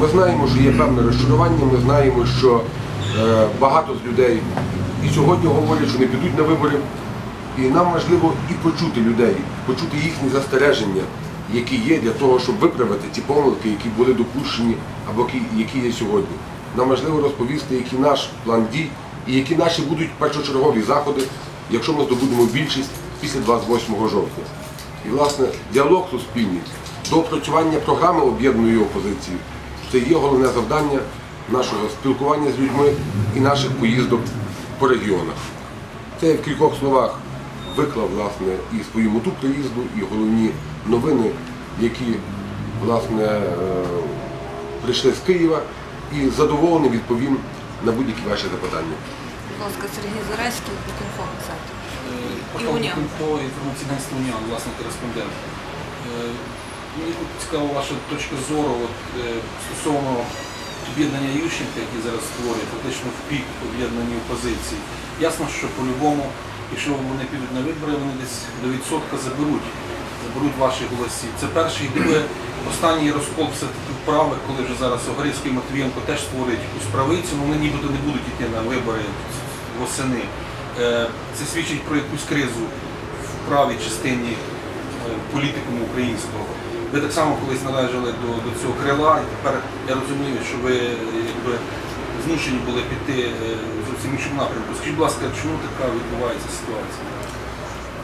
Ми знаємо, що є певне розчарування, ми знаємо, що е, багато з людей і сьогодні говорять, що не підуть на вибори. І нам важливо і почути людей, почути їхні застереження, які є для того, щоб виправити ті помилки, які були допущені або які- є сьогодні. Нам важливо розповісти, який наш план дій і які наші будуть першочергові заходи, якщо ми здобудемо більшість після 28 жовтня. І, власне, діалог суспільний, доопрацювання програми об'єднаної опозиції це є головне завдання нашого спілкування з людьми і наших поїздок по регіонах. Це я в кількох словах виклав власне і свою мету приїзду, і головні новини, які власне е, прийшли з Києва, і задоволений відповім на будь-які ваші запитання. Будь ласка, Сергій Зарецький, Укрінформ-центр. Портал по інформаційне агентство власне, кореспондент. Мені цікава ваша точка зору от, е, стосовно об'єднання Ющенка, які зараз створює, фактично в пік об'єднані опозиції. Ясно, що по-любому, якщо вони підуть на вибори, вони десь до відсотка заберуть, заберуть ваші голоси. Це перший, друге, останній розкол все-таки вправи, коли вже зараз Огрицький і Матвієнко теж створюють якусь правицю, ну вони нібито не будуть йти на вибори восени. Е, Це свідчить про якусь кризу в правій частині е, політикуму українського. Ви так само колись належали до, до цього крила, і тепер я розумію, що ви якби, змушені були піти е, зовсім іншому напрямку. Скажіть, будь ласка, чому така відбувається ситуація?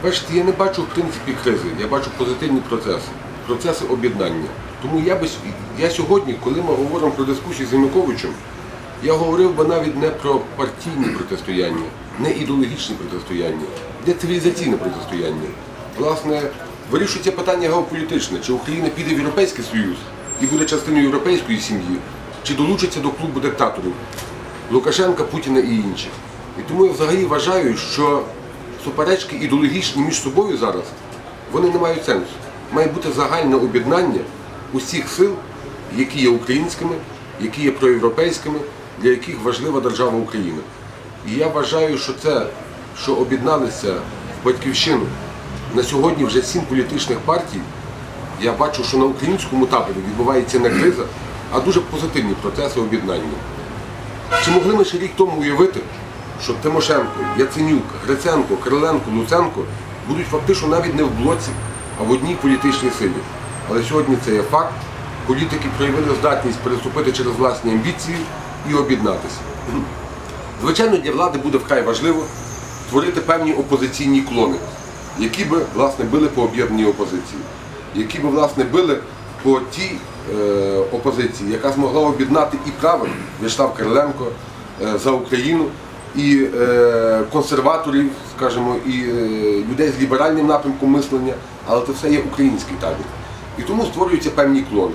Бачите, я не бачу в принципі кризи, я бачу позитивні процеси, процеси об'єднання. Тому я би я сьогодні, коли ми говоримо про дискусію з Януковичем, я говорив би навіть не про партійні протистояння, не ідеологічні протистояння, де цивілізаційне протистояння. Власне, вирішується питання геополітичне, чи Україна піде в Європейський Союз і буде частиною європейської сім'ї, чи долучиться до клубу диктаторів Лукашенка, Путіна і інших. І тому я взагалі вважаю, що суперечки ідеологічні між собою зараз, вони не мають сенсу. Має бути загальне об'єднання усіх сил, які є українськими, які є проєвропейськими, для яких важлива держава Україна. І я вважаю, що це, що об'єдналися в батьківщину на сьогодні вже сім політичних партій, я бачу, що на українському таборі відбувається не криза, а дуже позитивні процеси об'єднання. Чи могли ми ще рік тому уявити, що Тимошенко, Яценюк, Гриценко, Кириленко, Луценко будуть фактично навіть не в блоці, а в одній політичній силі. Але сьогодні це є факт. Політики проявили здатність переступити через власні амбіції і об'єднатися. Звичайно, для влади буде вкрай важливо створити певні опозиційні клони, які би власне били по об'єднаній опозиції, які би власне били по тій е, опозиції, яка змогла об'єднати і правих В'ячеслав Кириленко е, за Україну, і е, консерваторів, скажімо, і е, людей з ліберальним напрямком мислення, але це все є український табір. І тому створюються певні клони.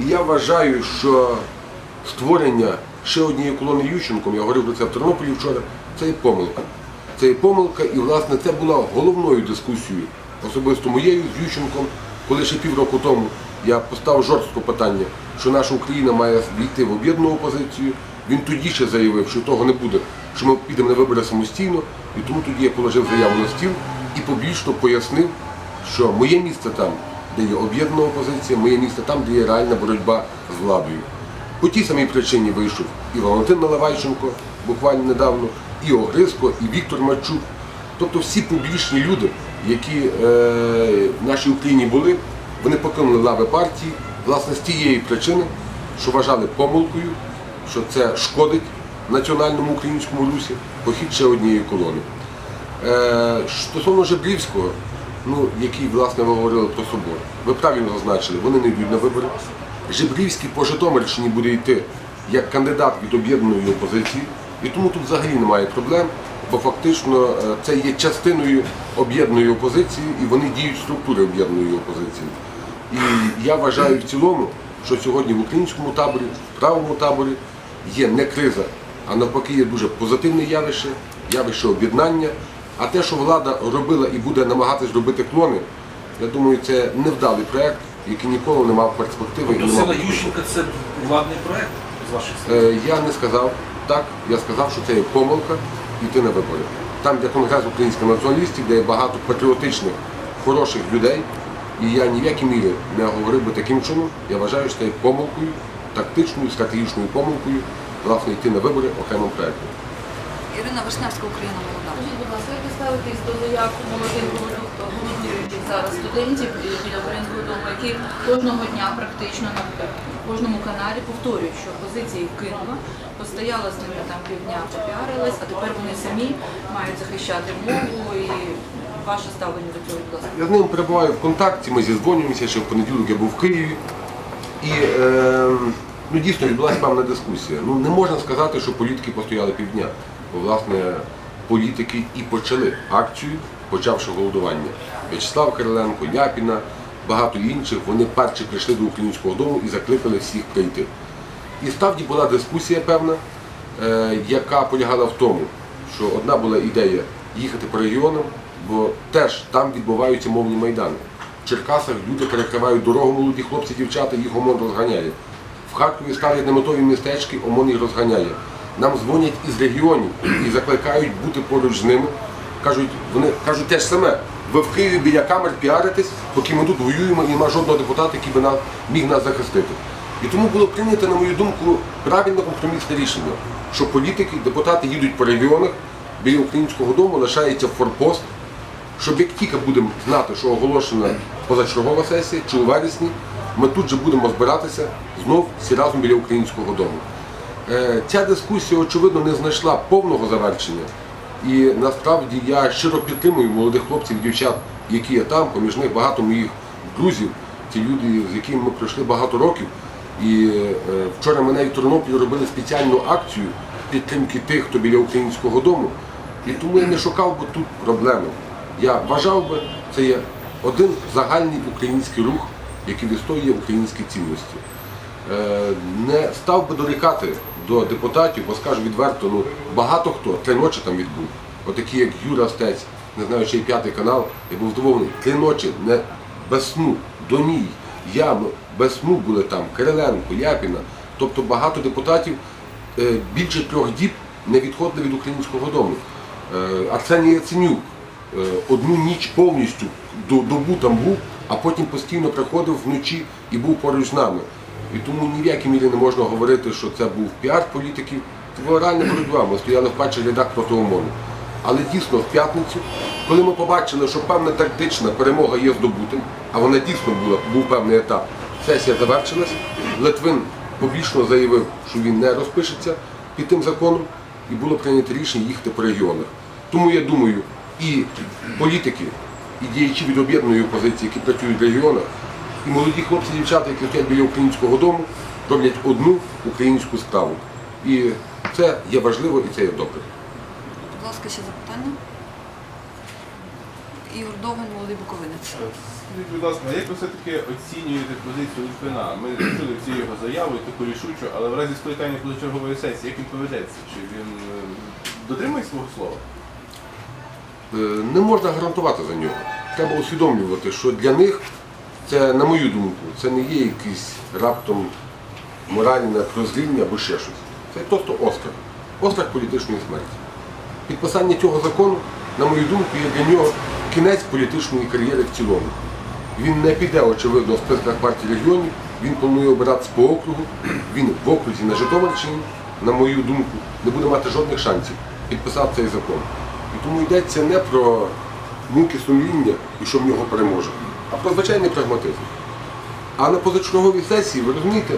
І я вважаю, що створення ще однієї колони Ющенком, я говорив про це в Тернополі вчора, це є помилка. Це є помилка, і власне це була головною дискусією, особисто моєю з Ющенком, коли ще півроку тому я поставив жорстко питання, що наша Україна має війти в об'єднану опозицію. Він тоді ще заявив, що того не буде, що ми підемо на вибори самостійно, і тому тоді я положив заяву на стіл і публічно пояснив, що моє місце там, де є об'єднана опозиція, моє місце там, де є реальна боротьба з владою. По тій самій причині вийшов і Валентин Наливайченко буквально недавно, і Огризко, і Віктор Марчук. Тобто всі публічні люди, які е, в нашій Україні були, вони покинули лави партії, власне, з тієї причини, що вважали помилкою, що це шкодить національному українському русі, похід ще однієї колони. Е, Стосовно Жебрівського, ну, який, власне, ви говорили про собор, ви правильно зазначили, вони не йдуть на вибори. Жебрівський по Житомирщині буде йти як кандидат від об'єднаної опозиції, і тому тут взагалі немає проблем, бо фактично е, це є частиною об'єднаної опозиції, і вони діють в структурі об'єднаної опозиції. І я вважаю в цілому, що сьогодні в українському таборі, в правому таборі є не криза, а навпаки є дуже позитивне явище, явище об'єднання. А те, що влада робила і буде намагатись робити клони, я думаю, це невдалий проект, який ніколи не мав перспективи і Тобто сила. Ющенка це владний проект з ваших слів? Е, Я не сказав так, я сказав, що це є помилка йти на вибори. Там, де конгрес українських націоналістів, де є багато патріотичних, хороших людей, і я ні в якій мірі не говорив би таким чином. Я вважаю, що це є помилкою тактичною, стратегічною помилкою власне йти на вибори окремим проєктом. Ірина Вишневська, Україна молода. Скажіть, будь ласка, як ви ставитесь до заяв молодих голодуючих зараз студентів біля українського дому, які кожного дня практично на кожному каналі повторюють, що опозиція їх кинула, постояла з ними там півдня, попіарилась, а тепер вони самі мають захищати мову і ваше ставлення до цього, будь ласка. Я з ним перебуваю в контакті, ми зізвонюємося, ще в понеділок я був в Києві. І е, ну, дійсно відбулася певна дискусія. Ну, не можна сказати, що політики постояли півдня. Бо, власне, політики і почали акцію, почавши голодування. В'ячеслав Кириленко, Ляпіна, багато інших, вони перші прийшли до українського дому і закликали всіх прийти. І справді була дискусія певна, е, яка полягала в тому, що одна була ідея їхати по регіонам, бо теж там відбуваються мовні майдани. В Черкасах люди перекривають дорогу, молоді хлопці, дівчата, їх ОМОН розганяє. В Харкові ставлять неметові містечки, ОМОН їх розганяє. Нам дзвонять із регіонів і закликають бути поруч з ними. Кажуть, вони кажуть те ж саме. Ви в Києві біля камер піаритесь, поки ми тут воюємо і нема жодного депутата, який би нас, міг нас захистити. І тому було прийнято, на мою думку, правильне компромісне рішення, що політики, депутати їдуть по регіонах, біля українського дому лишається форпост, щоб як тільки будемо знати, що оголошена позачергова сесія чи у вересні, ми тут же будемо збиратися знов всі разом біля українського дому. Е, Ця дискусія, очевидно, не знайшла повного завершення. І насправді я щиро підтримую молодих хлопців дівчат, які є там, поміж них багато моїх друзів, ті люди, з якими ми пройшли багато років. І е, вчора ми навіть в Тернополі робили спеціальну акцію підтримки тих, хто біля українського дому. І тому я не шукав би тут проблеми. Я вважав би, це є один загальний український рух, який відстоює українські цінності. Е, не став би дорікати до депутатів, бо скажу відверто, ну багато хто три ночі там відбув. Отакі, як Юра Стець, не знаю, чи п'ятий канал, я був здивований. Три ночі не без сну, до ній, я без сну були там, Кириленко, Ляпіна. Тобто багато депутатів е, більше трьох діб не відходили від українського дому. Е, Арсеній Яценюк е, одну ніч повністю до- добу там був, а потім постійно приходив вночі і був поруч з нами. І тому ні в якій мірі не можна говорити, що це був піар політиків. Це була реальна боротьба. Ми стояли в перших рядах проти ОМОНу. Але дійсно в п'ятницю, коли ми побачили, що певна тактична перемога є здобутим, а вона дійсно була, був певний етап, сесія завершилась, Литвин публічно заявив, що він не розпишеться під тим законом, і було прийнято рішення їхати по регіонах. Тому я думаю, і політики, і діячі від об'єднаної опозиції, які працюють в регіонах, і молоді хлопці і дівчата, які стоять біля українського дому, роблять одну українську справу. І це є важливо і це є добре. Будь ласка, ще запитання. Ігор Довгань, молодий буковинець. Скажіть, будь ласка, як ви все-таки оцінюєте позицію Литвина? Ми чули всі його заяви, таку рішучу, але в разі скликання позачергової сесії, як він поведеться? Чи він е, дотримує свого слова? Е, не можна гарантувати за нього. Треба усвідомлювати, що для них це, на мою думку, це не є якийсь раптом моральне прозріння або ще щось. Це просто острах. Острах політичної смерті. Підписання цього закону, на мою думку, є для нього кінець політичної кар'єри в цілому. Він не піде, очевидно, в списках партії регіонів, він планує обиратися по округу, він в окрузі на Житомирщині, на мою думку, не буде мати жодних шансів підписати цей закон. І тому йдеться не про муки сумління і що в нього переможе, а про звичайний прагматизм. А на позачерговій сесії, ви розумієте,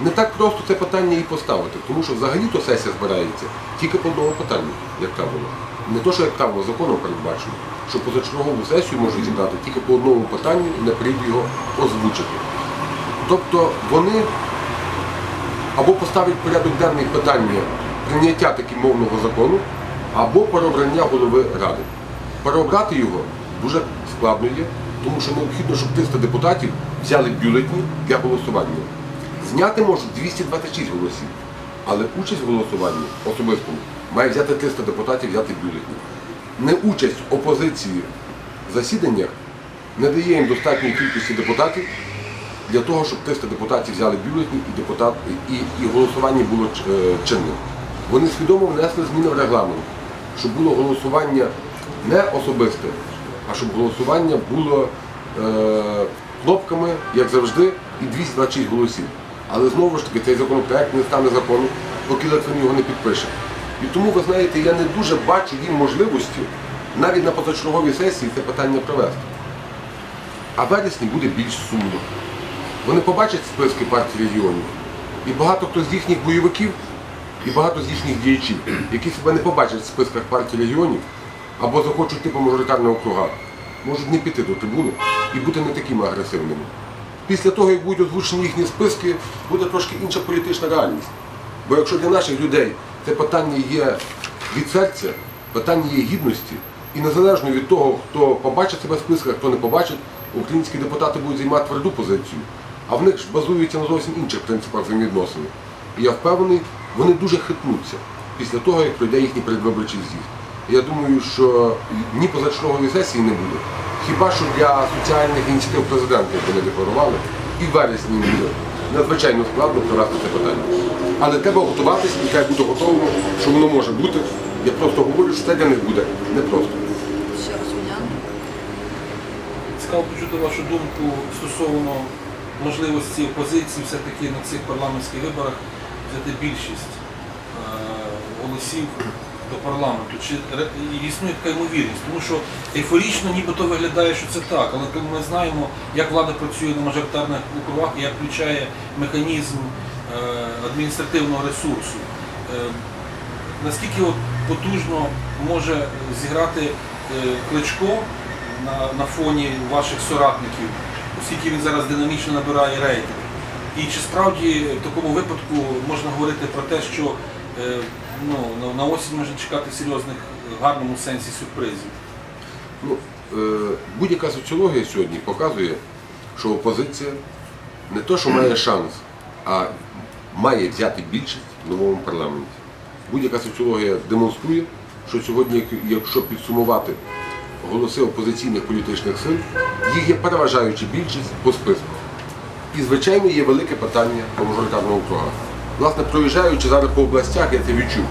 не так просто це питання і поставити, тому що взагалі-то сесія збирається тільки по одному питанню, як правило. Не то, що як правило законом передбачено, що позачергову сесію можуть зібрати тільки по одному питанню і не прийде його озвучити. Тобто вони або поставлять порядок денний питання прийняття таки мовного закону, або переобрання голови ради. Переобрати його дуже складно є, тому що необхідно, щоб 300 депутатів взяли бюлетні для голосування. Зняти можуть 226 голосів, але участь в голосуванні особистому має взяти 300 депутатів, взяти бюлетні. Неучасть опозиції в засіданнях не дає їм достатньої кількості депутатів для того, щоб 300 депутатів взяли бюлетні і, депутат, і, і голосування було е, чинним. Вони свідомо внесли зміни в регламент, щоб було голосування не особисте, а щоб голосування було е, кнопками, як завжди, і 226 голосів. Але знову ж таки цей законопроект не стане законом, поки Литвин його не підпише. І тому, ви знаєте, я не дуже бачу їм можливості навіть на позачерговій сесії це питання провести. А вересні буде більш сумно. Вони побачать списки партій регіонів. І багато хто з їхніх бойовиків, і багато з їхніх діячів, які себе не побачать в списках партій регіонів або захочуть йти по мажоритарних можуть не піти до трибуни і бути не такими агресивними. Після того, як будуть озвучені їхні списки, буде трошки інша політична реальність. Бо якщо для наших людей це питання є від серця, питання є гідності, і незалежно від того, хто побачить себе в списках, хто не побачить, українські депутати будуть займати тверду позицію. А в них ж базується на зовсім інших принципах взаємовідносин. І я впевнений, вони дуже хитнуться після того, як пройде їхній передвиборчий з'їзд. Я думаю, що ні позачергової сесії не буде. Хіба що для соціальних ініціатив президента, як вони декларували, і в вересні буде. Надзвичайно складно провести це питання. Але треба готуватися і треба бути готовим, що воно може бути. Я просто говорю, що це для них буде непросто. Ще раз. Цікаво почути вашу думку стосовно можливості опозиції все-таки на цих парламентських виборах взяти більшість е, голосів до парламенту. Чи існує така ймовірність? Тому що ейфорично нібито виглядає, що це так, але коли ми знаємо, як влада працює на мажоритарних округах і як включає механізм е, адміністративного ресурсу. Е, Наскільки от потужно може зіграти е, Кличко на, фоні ваших соратників, оскільки він зараз динамічно набирає рейтинг? І чи справді в такому випадку можна говорити про те, що ну, на, на осінь можна чекати серйозних в гарному сенсі сюрпризів? Ну, е, будь-яка соціологія сьогодні показує, що опозиція не то, що має шанс, а має взяти більшість в новому парламенті. Будь-яка соціологія демонструє, що сьогодні, якщо підсумувати голоси опозиційних політичних сил, їх є переважаюча більшість по списку. І, звичайно, є велике питання по мажоритарному округах. Власне, проїжджаючи зараз по областях, я це відчув.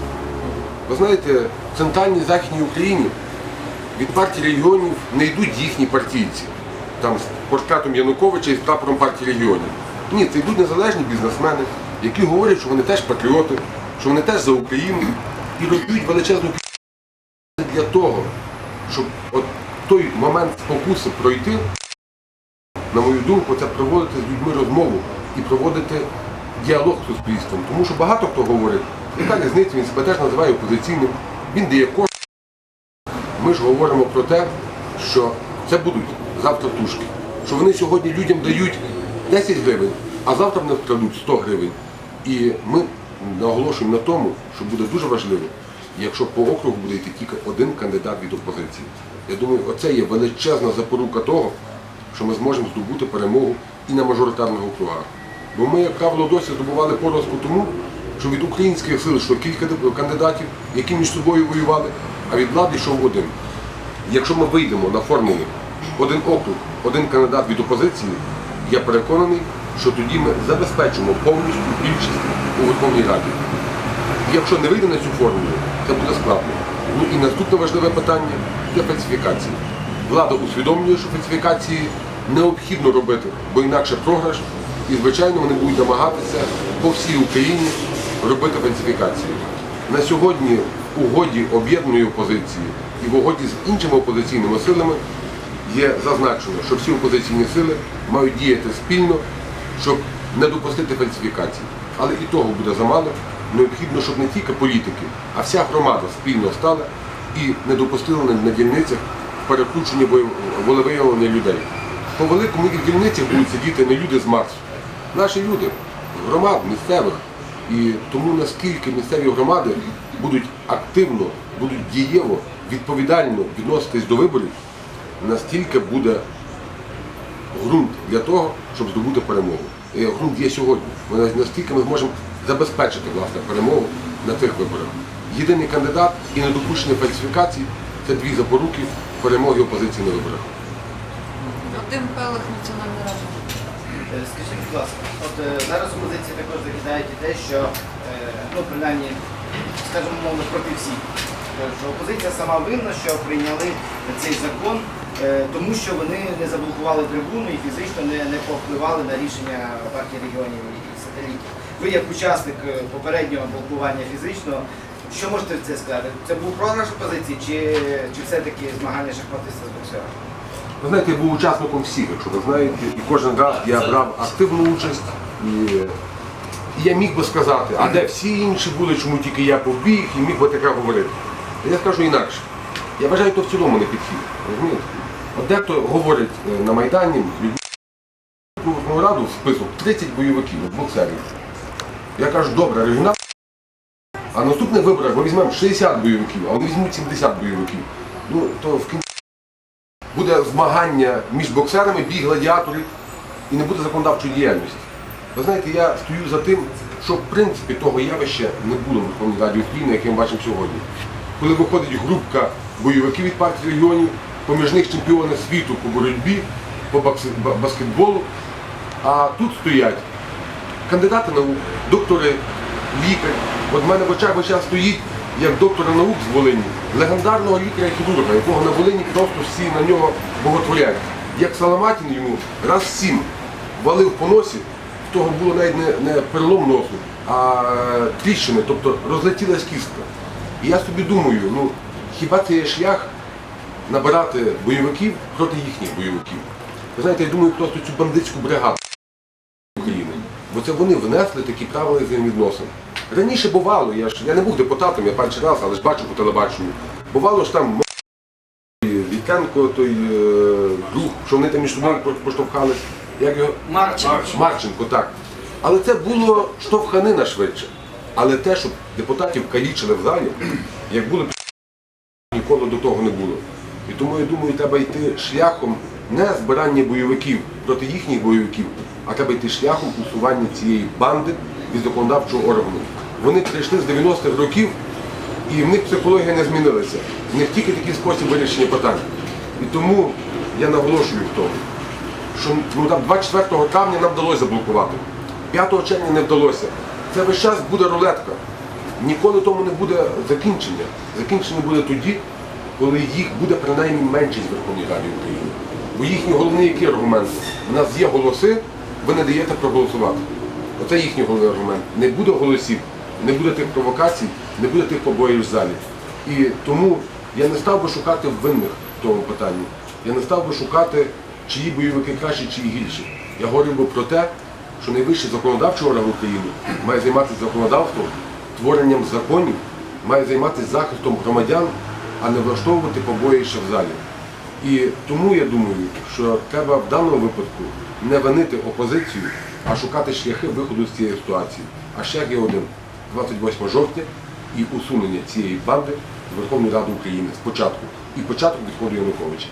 Ви знаєте, в центральній західній Україні від партії регіонів не йдуть їхні партійці, там з портретом Януковича і з прапором партії регіонів. Ні, це йдуть незалежні бізнесмени, які говорять, що вони теж патріоти, що вони теж за Україну і роздають величезну для того, щоб от той момент спокуси пройти, на мою думку, це проводити з людьми розмову і проводити діалог з суспільством. Тому що багато хто говорить, яка різниця, він себе теж називає опозиційним, він дає кошти. Ми ж говоримо про те, що це будуть завтра тушки. Що вони сьогодні людям дають 10 гривень, а завтра в них крадуть 100 гривень. І ми наголошуємо на тому, що буде дуже важливо, якщо по округу буде йти тільки один кандидат від опозиції. Я думаю, оце є величезна запорука того, що ми зможемо здобути перемогу і на мажоритарних округах. Бо ми, як правило, досі здобували поразку тому, що від українських сил йшло кілька кандидатів, які між собою воювали, а від влади йшов один. Якщо ми вийдемо на формулу один округ, один кандидат від опозиції, я переконаний, що тоді ми забезпечимо повністю більшість у Верховній Раді. І якщо не вийде на цю формулу, це буде складно. Ну і наступне важливе питання це фальсифікації. Влада усвідомлює, що фальсифікації необхідно робити, бо інакше програш. І, звичайно, вони будуть намагатися по всій Україні робити фальсифікації. На сьогодні в угоді об'єднаної опозиції і в угоді з іншими опозиційними силами є зазначено, що всі опозиційні сили мають діяти спільно, щоб не допустити фальсифікацій. Але і того буде замало. Необхідно, щоб не тільки політики, а вся громада спільно стала і не допустила на, дільницях перекручення воє- волевиявлення людей. По великому і в дільницях будуть сидіти не люди з Марсу, наші люди, громад місцевих. І тому наскільки місцеві громади будуть активно, будуть дієво, відповідально відноситись до виборів, настільки буде ґрунт для того, щоб здобути перемогу. І ґрунт є сьогодні. Ми на- Наскільки ми зможемо забезпечити власне перемогу на цих виборах. Єдиний кандидат і недопущення фальсифікацій це дві запоруки перемоги опозиції на виборах. Вадим Пелих, Національна рада. Е, Скажіть, будь ласка, от е, зараз опозиція також закидають і те, що е, ну принаймні, скажімо мовно, проти всіх. Що опозиція сама винна, що прийняли цей закон, тому що вони не заблокували трибуну і фізично не, не повпливали на рішення партії регіонів і ліків. Ви як учасник попереднього блокування фізичного, що можете це сказати? Це був програш опозиції чи, чи все-таки змагання шахматиста з боксера? Ви знаєте, я був учасником всіх, якщо ви знаєте, і кожен раз я брав активну участь. І, я міг би сказати, а де всі інші були, чому тільки я побіг, і міг би таке говорити. Я скажу інакше. Я вважаю, то в цілому не підхід. Розумієте? От дехто говорить е, на Майдані, Верховну Раду список 30 бойовиків, боксерів. Я кажу, добре, регіонал. А наступний виборах ми візьмемо 60 бойовиків, а вони візьмуть 70 бойовиків. Ну, то в кінці буде змагання між боксерами, бій гладіаторів і не буде законодавчої діяльності. Ви знаєте, я стою за тим, що в принципі того явища не було в Верховній Раді України, яке ми бачимо сьогодні. Коли виходить групка бойовиків від партії регіонів, поміж них чемпіони світу по боротьбі, по баскетболу, а тут стоять кандидати наук, доктори, лікар. От в мене в очах весь час стоїть як доктора наук з Волині, легендарного лікаря хірурга, якого на Волині просто всі на нього боготворяють. Як Саламатін йому раз сім валив по носі, в того було навіть не, не перелом носу, а е, тріщини, тобто розлетілась кістка. І я собі думаю, ну хіба це є шлях набирати бойовиків проти їхніх бойовиків? Ви знаєте, я думаю, просто цю бандитську бригаду. України. Бо це вони внесли такі правила взаємовідносин. Раніше бувало, я ж я не був депутатом, я перший раз, але ж бачив по телебаченню. Бувало ж там Вітенко, той е, друг, що вони там між собою поштовхались. Як його? Марченко. Марченко, так. Але це було штовханина швидше. Але те, щоб депутатів калічили в залі, як було ніколи до того не було. І тому я думаю, треба йти шляхом не збирання бойовиків проти їхніх бойовиків, а треба йти шляхом усування цієї банди від законодавчого органу. Вони прийшли з 90-х років, і в них психологія не змінилася. Них тільки такий спосіб вирішення питань. І тому я наголошую в тому, що ну, там 24 травня нам вдалося заблокувати. 5 червня не вдалося. Це весь час буде рулетка. Ніколи тому не буде закінчення. Закінчення буде тоді, коли їх буде принаймні меншість в Верховній Раді України. Бо їхній головний який аргумент? У нас є голоси, ви не даєте проголосувати. Оце їхній головний аргумент. Не буде голосів, не буде тих провокацій, не буде тих побоїв в залі. І тому я не став би шукати винних в тому питанні. Я не став би шукати, чиї бойовики кращі, чиї гірші. Я говорив би про те, що найвищий законодавчий орган України має займатися законодавством, творенням законів, має займатися захистом громадян, а не влаштовувати побоїще в залі. І тому я думаю, що треба в даному випадку не винити опозицію, а шукати шляхи виходу з цієї ситуації. А шлях є один 28 жовтня і усунення цієї банди з Верховної Ради України спочатку і початку відходу Януковича.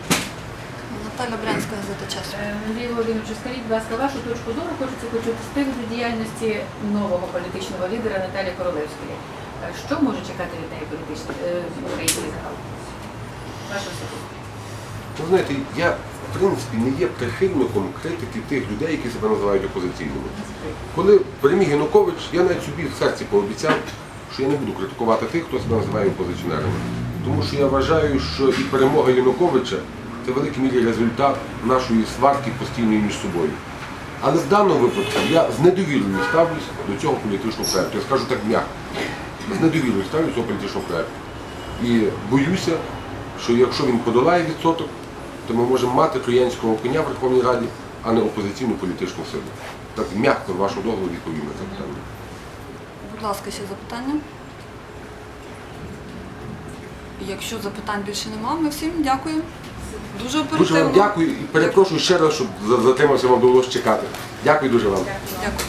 Наталя Брянська, газета час. Е, Андрій Володимирович, скажіть, будь ласка, вашу точку зору хочеться почути з приводу діяльності нового політичного лідера Наталії Королевської. Е, Що може чекати від неї політичний е, український загал? Ваша особиста. Ви знаєте, я в принципі не є прихильником критики тих людей, які себе називають опозиційними. Коли переміг Янукович, я навіть собі в серці пообіцяв, що я не буду критикувати тих, хто себе називає опозиціонерами. Тому що я вважаю, що і перемога Януковича це в великій мірі результат нашої сварки постійної між собою. Але в даному випадку я з недовірою ставлюсь до цього політичного проєкту. Я скажу так м'яко. З недовірою ставлюсь до цього політичного проєкту. І боюся, що якщо він подолає відсоток, то ми можемо мати троянського коня в Верховній Раді, а не опозиційну політичну силу. Так м'яко вашого договору відповім на це питання. Будь ласка, ще запитання. Якщо запитань більше немає, ми всім дякую. Дуже оперативно. Дуже вам дякую і перепрошую ще раз, щоб за- затримався вам довелося чекати. Дякую дуже вам. Дякую.